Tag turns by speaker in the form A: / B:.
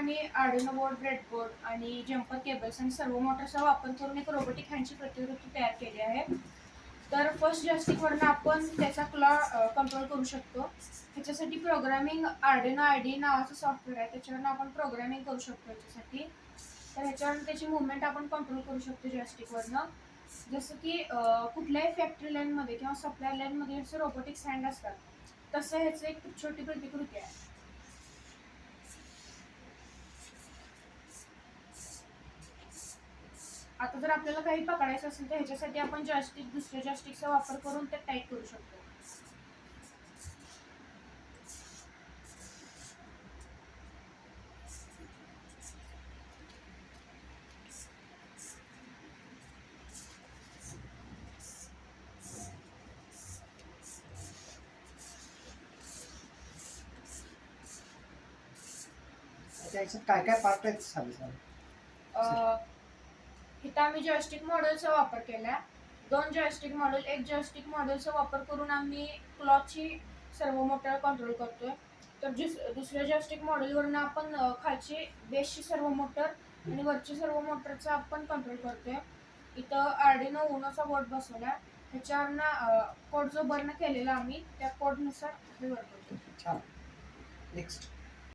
A: आणि Arduino board breadboard आणि jumper cables आणि सर्व मोटरचा वापर करून एक रोबोटिक हँडची प्रतिकृती तयार केली आहे. तर फर्स्ट जॉयस्टिकवरनं आपण त्याचा क्लॉ कंट्रोल करू शकतो. ह्याच्यासाठी प्रोग्रामिंग आर्डिनो आय डी नावाचं सॉफ्टवेअर आहे. त्याच्यावरनं आपण प्रोग्रामिंग करू शकतो त्याच्यासाठी तर ह्याच्यावरून त्याची मुवमेंट आपण कंट्रोल करू शकतो जॉयस्टिकवरनं जसं की कुठल्याही फॅक्टरी लाईनमध्ये किंवा सप्लाय लाईनमध्ये जसे रोबोटिक्स हँड असतात. तसं ह्याचं एक छोटी प्रतिकृती आहे. आता जर आपल्याला काही पकडायचं असेल तर ह्याच्यासाठी आपण जॉयस्टिक दुसऱ्या जॉयस्टिकचा वापर करून ते टाईट करू शकतो.
B: त्याच्यात काय काय पार्ट आहेत सांग.
A: अं, आम्ही जॉयस्टिक मॉडेलचा वापर केला दोन जॉयस्टिक मॉडेल एक जॉयस्टिक मॉडेलचा वापर करून आम्ही क्लॉथची सर्व मोटर कंट्रोल करतोय. तर जुस दुसऱ्या जॉयस्टिक मॉडेलवरून आपण खालची बेसची सर्व मोटर आणि वरची सर्व मोटरचा आपण कंट्रोल करतोय. इथं आर्डिनो उनोचा बोर्ड बसवला ह्याच्यावरनं कोड जो बर्न केलेला आम्ही त्या कोडनुसार हे वर्क करतो
B: छान. नेक्स्ट